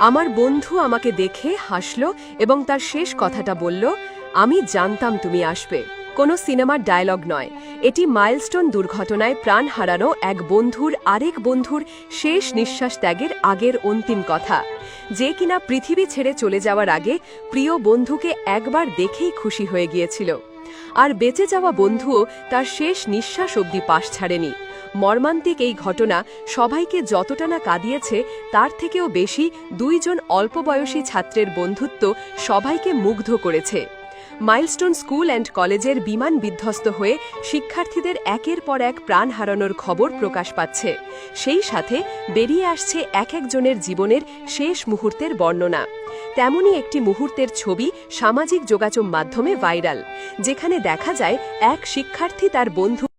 আমার বন্ধু আমাকে দেখে হাসল এবং তার শেষ কথাটা বলল, আমি জানতাম তুমি আসবে। কোনো সিনেমার ডায়লগ নয়। এটি মাইলস্টোন দুর্ঘটনায় প্রাণ হারানো এক বন্ধুর আরেক বন্ধুর শেষ নিঃশ্বাস ত্যাগের আগের অন্তিম কথা। যে কিনা পৃথিবী ছেড়ে চলে যাওয়ার আগে প্রিয় বন্ধুকে একবার দেখেই খুশি হয়ে গিয়েছিল। আর বেঁচে যাওয়া বন্ধুও তার শেষ নিঃশ্বাস অবধি পাশ ছাড়েনি। মর্মান্তিক এই ঘটনা সবাইকে যতটা না কাঁদিয়েছে, তার থেকেও বেশি দুইজন অল্প বয়সী ছাত্রের বন্ধুত্ব সবাইকে মুগ্ধ করেছে। মাইলস্টোন স্কুল অ্যান্ড কলেজের বিমান বিধ্বস্ত হয়ে শিক্ষার্থীদের একের পর এক প্রাণ হারানোর খবর প্রকাশ পাচ্ছে। সেই সাথে বেরিয়ে আসছে এক একজনের জীবনের শেষ মুহূর্তের বর্ণনা। তেমনই একটি মুহূর্তের ছবি সামাজিক যোগাযোগ মাধ্যমে ভাইরাল, যেখানে দেখা যায় এক শিক্ষার্থী তার বন্ধু